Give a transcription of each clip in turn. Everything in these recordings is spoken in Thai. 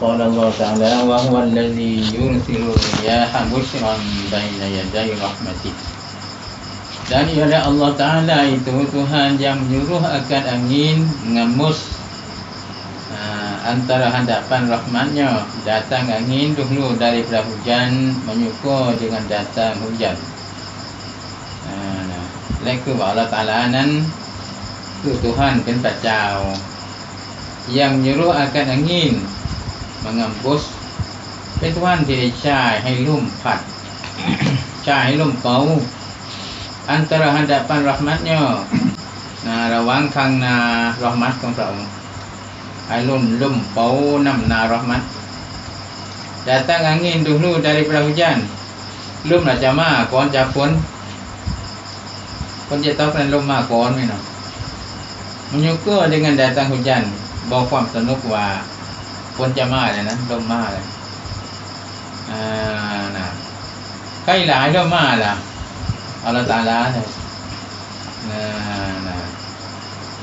قال الله تعالى وهو الذي يرسل الرياح بشرا بين يدي رحمته dan ialah Allah Ta'ala itu Tuhan yang menyuruh akan angin mengemus uh, antara hadapan rahmatnya datang angin dulu daripada hujan menyukur dengan datang hujan uh, nah. และคือว่า Allah Ta'ala นั้นคือ Tuhan เป็นพระเจ้า yang menyuruh akan angin mengembus เป็น Tuhan ที่ได้ใช้ให้ลุ่มพัดใช้ให้ลุ่มเป่า antara hadapan rahmatnya nah, ระหว่างข้างหน้า rahmat ของพระองค์ให้ลุ่มลุ่มเป่านำหน้า rahmat datang angin dulu daripada hujan ลุ่มน่ะจะมาก่อนจากฝนฝนจะตกนั้นลมมาก่อนไหมเนาะ menyuka dengan datang hujan บอกความสนุกว่า ฝนจะมาเลยนะลมมาเลยอ่านะใครหลายลมมาล่ะอัลลอฮฺตาลาเนี่ยนะนะ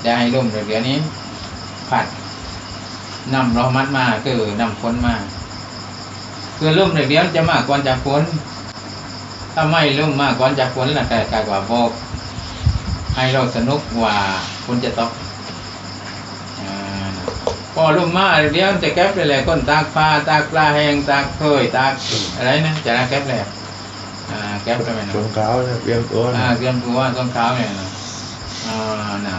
ได้ให้ร่มเดี๋ยวนี้ ผัดนำรอมัดมาคือนำฝนมาคือร่มเดี๋ยวจะมาก่อนจากฝนถ้าไม่ร่มมาก่อนจากฝนล่ะแต่กลายว่าบอกให้เราสนุกว่าฝนจะตกอ่านะ พอร่มมาเดี๋ยวจะแก็บไปเลยคนตากฟ้าตากปลาแห้งตากเคยตากอะไรนะจะได้แก็บเลยอ่าแก็บไปไหมนะ รองเท้าเนี่ยเตรียมตัว อ่า นะ เตรียมตัวต้นเท้าเนี่ยนะอ่านะ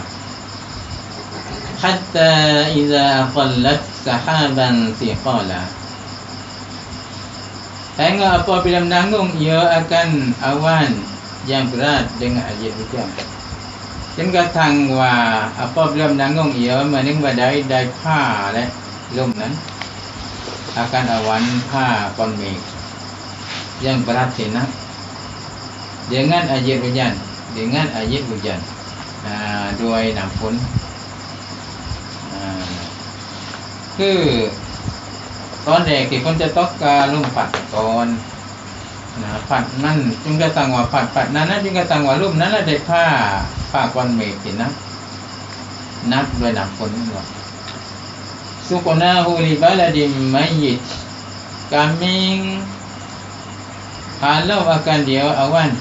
حتى إذا أقلت سحابا ثقالا Hingga apabila menanggung ia akan awan yang berat dengan air hujan. ฉันก็ทางว่าอาปอบเริ่มดังงงเหี่ยวเมานึกว่าได้ได้ผ้าและร่มนั้น อาการอาวันผ้าปอนเมกยังประทับเห็นะเดี๋ยงั้นอาเยบุญยันเดี๋ยงั้นอาเยบุญยันด้วยหนังฝนคือตอนแรกที่คนจะต้องการลุ่มปัดก่อนนะปัดนั่นจึงกระตังว่าปัดปัดนั้นนะจึงกระตังว่ารูปนั้นและได้ผ้า ผ้าก้อนเมฆสินะนับด้วยน้ำฝนนั่นว่าสุกนาฮูลิบาลดิมมัยยิต kami kalau akan dia awan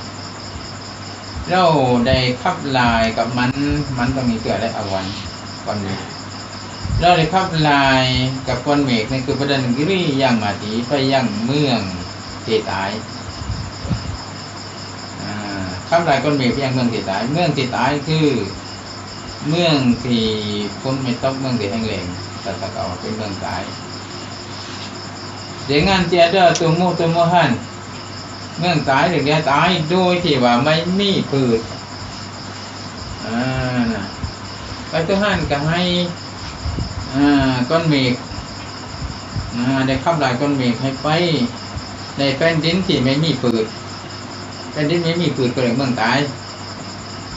เราได้ขับลายกับมัน มันต้องมีเกิดได้อาวันก้อนเมฆเราได้ขับลายกับก้อนเมฆนี่คือประเด็นกิริยังมาตีไปยังเมืองที่ตายาขับลายก้อนเมฆไปยังเมืองที่ตาย เมืองที่ตายคือ เมืองที่ฝนไม่ตกเมืองที่แห้งแล้งแต่ตะเกาเป็นเมืองตาย dengan tiada tumbuh-tumbuhan เมืองตายถึงจะตายโดยที่ว่าไม่มีพืชอ่านะไปตัวหันก็ให้อ่าก้อนเมฆอ่าได้ขับลายก้อนเมฆให้ไปในแผ่นดินที่ไม่มีพืช แผ่นดินไม่มีพืชก็เลยเมืองตาย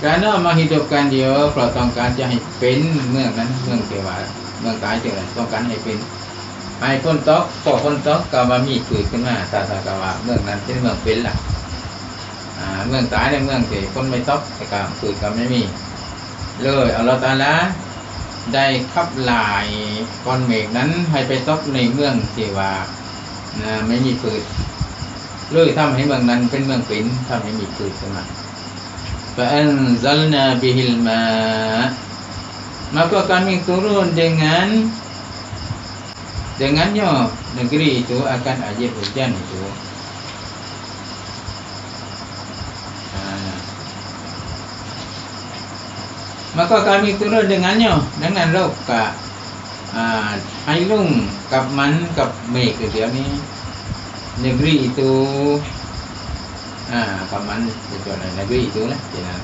การเอามา hidupkan dia เพราะต้องการจะให้เป็นเมืองนั้นเมืองเทวาเมืองตายเจอต้องการให้เป็นให้พ้นตอกพอพ้นตอกก็มามีพืชขึ้นมาตาตากว่าเมืองนั้นเป็นเมืองเป็นล่ะเมืองตายในเมืองที่คนไม่ตอกแต่ก็พืชก็ไม่มี เลยเอัลลอฮฺตาลาได้ขับลายก้อนเมฆนั้นให้ไปตอกในเมืองที่ว่าไม่มีพืช เลยทำให้เมืองนั้นเป็นเมืองเป็นทำให้มีคือขึ้นมาฟาอันซัลนาบิฮิลมา maka kami turun dengan dengannya negeri itu akan ajar hujan itu maka kami turun dengannya dengan โลกกะไอลุ่งกับมันกับเมฆเดี๋ยวนี้ negeri itu Ah, paman itu negeri itu lah. Jangan.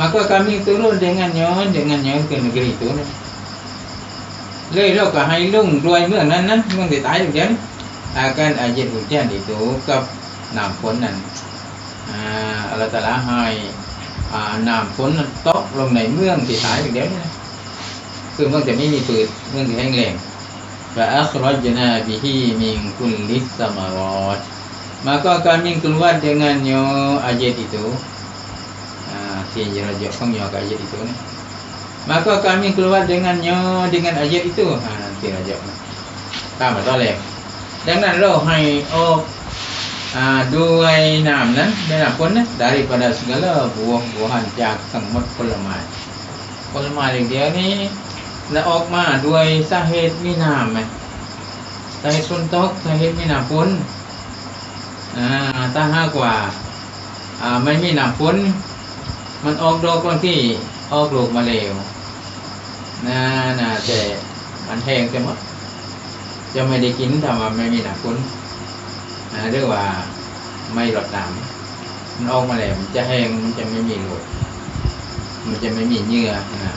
Maka kami turun dengannya, dengannya ke negeri itu lah. เลยเราก็ให้ลุ่งรวยเมืองนั้นนั้นเมืองที่ตายอย่างนี้อาการอาเย็นหุนแจ้น itu กับน้ำฝนนั้นอ่าอัลลอฮฺตะอาลาให้อ่าน้ำฝนนั้นตกลงในเมืองที่ตายอย่างนี้นะคือเมืองจะไม่มีปืนเมืองที่แห้งแล้ง فأخرجنا به من كل الثمرات maka kami keluar dengannya ayat itu ha, si rajuk kongnya ke ayat itu ni maka kami keluar dengannya dengan ayat itu ha, nanti rajuk ตามมาต้อแรกดังนั้นเราให้ออกอ่าด้วยน้ำนั้นในน้ำฝนนะ daripada segala buah-buahan จากทั้งห และออกมาด้วยสาเหตุมีน้ำไหมสาเหตุฝนตกสาเหตุมีน้ำฝนอ่าถ้าหากว่าอ่าไม่มีน้ำฝนมันออกดอกบางที่ออกลูกมาเร็วนะนะแต่มันแห้งไปหมดจะไม่ได้กินถ้าว่าไม่มีน้ำฝนเรียกว่าไม่รดน้ำมันออกมาแล้วมันจะแห้งมันจะไม่มีลูกมันจะไม่มีเยื่อนะ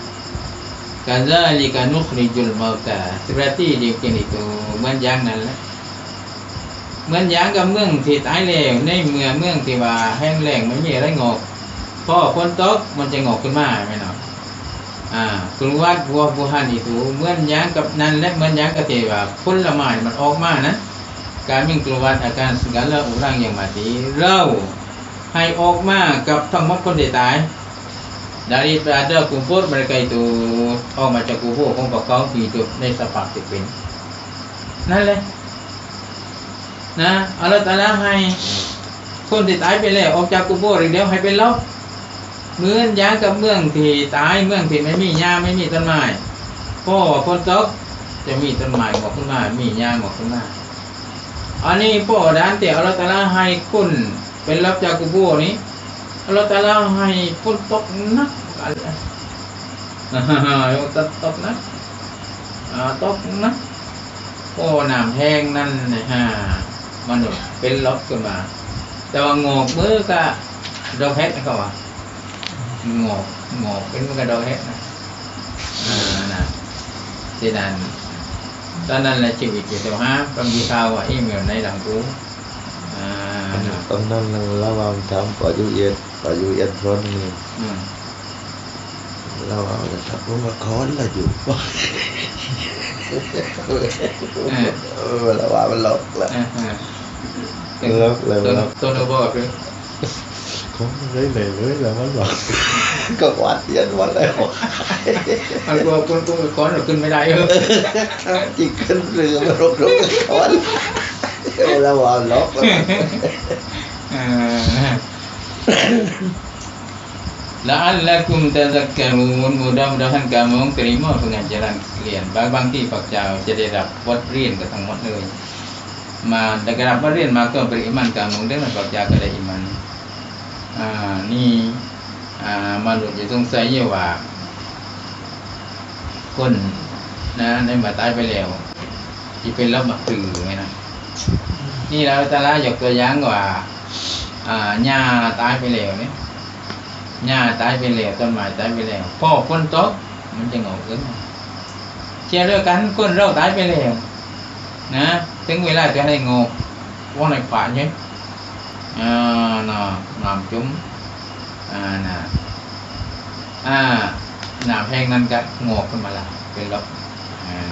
Kadzalika nukhrijul mauta seperti dibikin itu เหมือนอย่างนั้นแหละเหมือนอย่างกับเมืองที่ตายแล้วในเมืองเมืองที่ว่าแห้งแล้งไม่มีอะไรงอกพอฝนตกมันจะงอกขึ้นมาไหมเนาะอ่ากรุวัดบัวบุหันอีตูเหมือนอย่างกับนั้นและเหมือนอย่างกับที่ว่าผลไม้มันออกมานะการมิ่งกรุวัดอาการสังกัอุรังอย่างมาตีเราให้ออกมากับทั้งหมดคนที่ตาย daripada kubur mereka itu oh macam kubur kong kau hidup ในสภาพที่เป็นนั่นแหละนะอัลลอฮฺตะอาลาให้คนที่ตายไปแล้วออกจากกูโบร์อีกเดียวให้เป็นลบเหมือนย่างกับเมืองที่ตายเมืองที่ไม่มีหญ้าไม่มีต้นไม้พ่อคนตกจะมีต้นไม้หมอกขึ้นมามีหญ้าหมอกขึ้นมาอันนี้พ่อด้านแต่อัลลอฮฺตะอาลาให้คุณเป็นลบจากกูโบ ร์นี้ Allah Ta'ala ให้ฝนตกหนักอะไรอ่าตกตกนะอ่าตกนะโอ้น้ำแห้งนั่นนะฮะมันเป็นลบขึ้นมา แต่ว่างอกมือก็ดอกเฮ็ดนะเขาว่างอกงอกเป็นมือก็ดอกเฮ็ดนะอ่านะที่นั่นตอนนั้นแหละชีวิตอยู่แต่ว่าบางทีข่าวว่าอีเมลในหลังกูอ่านะ Hôm nay là lao vào thăm có chú Yên có chú Yên con mình อืม lao vào là thật cũng mà khó là chú mà lao vào mà lọt là อ่าฮะ lọt là ตัว lọt ตัวโนบอกเลย có lấy này lấy là mất lọt có quạt dân mất lại มันกลัวคนกลัวก้อนหรือขึ้นไม่ได้เออ chỉ cần rửa mà rút rút cái con lao vào lọt là ละอัลละกุมตะซักกะรูน mudah-mudahan kamu terima pengajaran kalian บางบางที่พวกเจ้าจะได้รับบทเรียนกันทั้งหมดเลย มาได้รับบทเรียนมาก็ beriman kamu dengan พวกเจ้าก็ได้อิมันอ่านี่อ่ามาหลุดจะสงสัยอยู่ว่า คนนะในมาตายไปแล้วที่เป็นรับมาตื่อไหมนะนี่เราตะลายกตัวอย่างว่า อ่าหญ้าตายไปแล้วเนี่ยหญ้าตายไปแล้วต้นไม้ตายไปแล้วพอฝนตกมันจะงอกขึ้นมาเช่น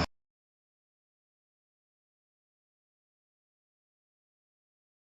เ